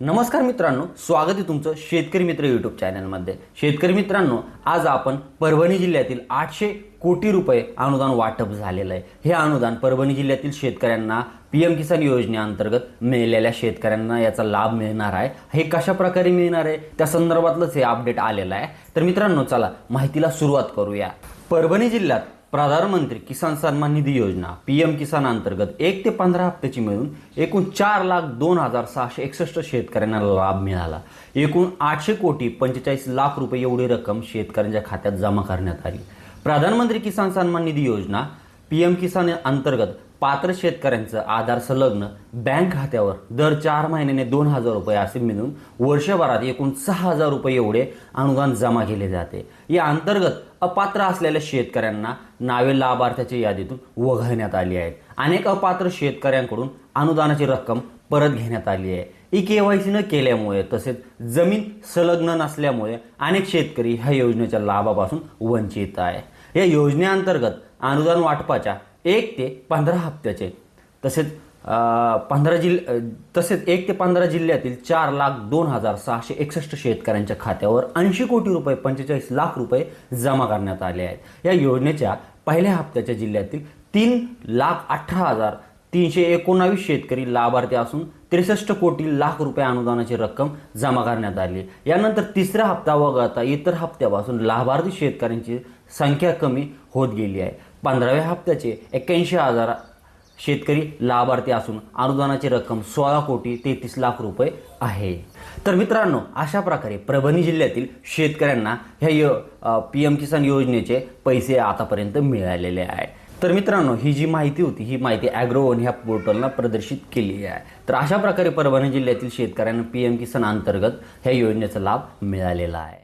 नमस्कार मित्रांनो स्वागत आहे तुमचं शेतकरी मित्र यूट्यूब चॅनलमध्ये शेतकरी मित्रांनो आज आपण परभणी जिल्ह्यातील आठशे कोटी रुपये अनुदान वाटप झालेलं आहे. हे अनुदान परभणी जिल्ह्यातील शेतकऱ्यांना पी एम किसान योजनेअंतर्गत मिळालेल्या शेतकऱ्यांना याचा लाभ मिळणार आहे. हे कशा प्रकारे मिळणार आहे? त्या संदर्भातलंच हे अपडेट आलेलं आहे. तर मित्रांनो चला माहितीला सुरुवात करूया. परभणी जिल्ह्यात प्रधानमंत्री किसान सन्मान निधी योजना पी एम किसान अंतर्गत एक ते पंधरा हप्त्याची मिळून एकूण चार लाख दोन हजार सहाशे एकसष्ट शेतकऱ्यांना लाभ मिळाला. एकूण आठशे कोटी पंचेचाळीस लाख रुपये एवढी रक्कम शेतकऱ्यांच्या खात्यात जमा करण्यात आली. प्रधानमंत्री किसान सन्मान निधी योजना पी एम किसान अंतर्गत पात्र शेतकऱ्यांचं आधार संलग्न बँक खात्यावर दर चार महिन्याने दोन हजार रुपये असे मिळून वर्षभरात एकूण सहा हजार रुपये एवढे अनुदान जमा केले जाते. या अंतर्गत अपात्र असलेल्या शेतकऱ्यांना नावे लाभार्थ्याच्या यादीतून वगळण्यात आली आहेत. अनेक अपात्र शेतकऱ्यांकडून अनुदानाची रक्कम परत घेण्यात आली आहे. ई के वाय सी न केल्यामुळे तसेच जमीन संलग्न नसल्यामुळे अनेक शेतकरी ह्या योजनेच्या लाभापासून वंचित आहे या योजनेअंतर्गत अनुदान वाटपाच्या एक ते पंधरा हप्त्याचे. तसेच पंधरा जिल तसेच एक ते पंधरा जिल्ह्यातील चार लाख दोन हजार सहाशे एकसष्ट शेतकऱ्यांच्या खात्यावर ऐंशी कोटी रुपये पंचेचाळीस लाख रुपये जमा करण्यात आले आहेत. या योजनेच्या पहिल्या हप्त्याच्या जिल्ह्यातील तीन लाख अठरा हजार तीनशे एकोणावीस शेतकरी लाभार्थी असून त्रेसष्ट कोटी लाख रुपये अनुदानाची रक्कम जमा करण्यात आली यानंतर तिसरा हप्ता वगळता इतर हप्त्यापासून लाभार्थी शेतकऱ्यांची संख्या कमी होत गेली आहे. पंधराव्या हप्त्याचे एक्क्याऐंशी हजार शेतकरी लाभार्थी असून अनुदानाची रक्कम सोळा कोटी तेहतीस लाख रुपये आहे. तर मित्रांनो अशा प्रकारे परभणी जिल्ह्यातील शेतकऱ्यांना ह्या यो पी एम किसान योजनेचे पैसे आतापर्यंत मिळालेले आहे. तर मित्रांनो ही जी माहिती होती ही माहिती ॲग्रोवन ह्या पोर्टलला प्रदर्शित केली आहे. तर अशा प्रकारे परभणी जिल्ह्यातील शेतकऱ्यांना पी एम किसान अंतर्गत ह्या योजनेचा लाभ मिळालेला आहे.